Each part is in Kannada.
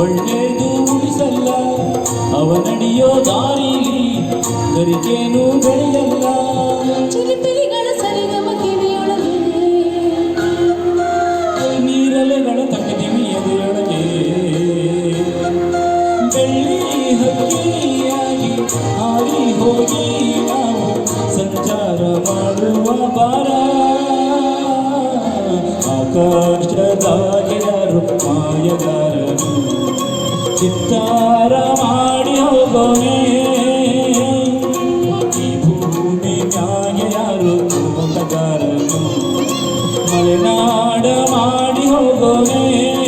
ಒಳ್ಳೆಯದು ಉಳಿಸಲ್ಲ ಅವನಡಿಯೋ ದಾರಿಲಿ ಗರಿಕೇನು ಬೆಳೆಯಲ್ಲ. ಚಿಲಿಪಿಲಿಗಳ ಸರಿಗಮ ಕಿವಿಯೊಳಗೆ. ನೀರಲೆಗಳ ತಕದಿವಿ ಎದೆಯೊಳಗೆ ಬೆಳ್ಳಿ ಹಕ್ಕಿಯಾಗಿ ಹಾರಿ ಹೋಗಿ ನಾವು ಸಂಚಾರ ಮಾಡುವ ಬಾರ. ಆಕಾಶದ ಗೆರರು ಚಿತ್ತಾರ ಮಾಡಿ ಹೋಗೋಣೆ. ಈ ಭೂಮಿ ಮ್ಯಾಗ ಯಾರು ಮಲೆನಾಡ ಮಾಡಿ ಹೋಗೋಣೆ.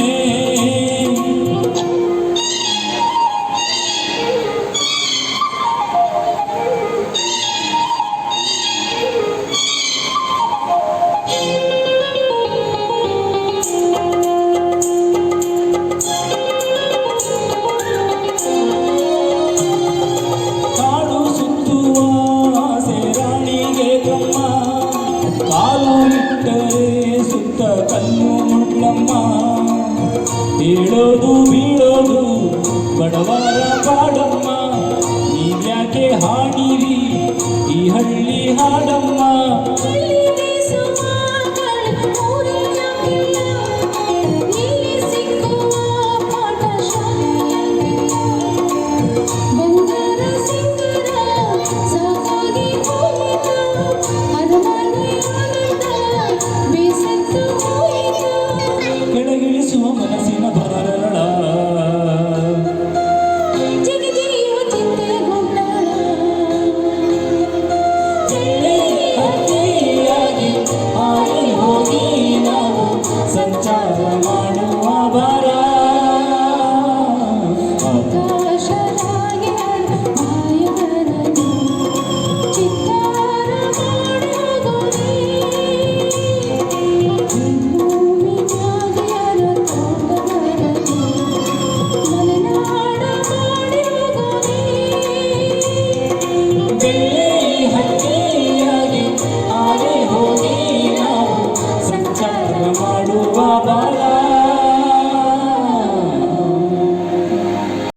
ಕಾಲು ಸುತ್ತ ಕಲ್ಲು ಮುಳ್ಳಮ್ಮ. ಬೀಳೋದು ಬೀಳೋದು ಬಡವರ ಬಾಡಮ್ಮ ನೀವ್ಯಾಕೆ ಹಾಡಿರಿ ಈ ಹಳ್ಳಿ ಹಾಡಮ್ಮ.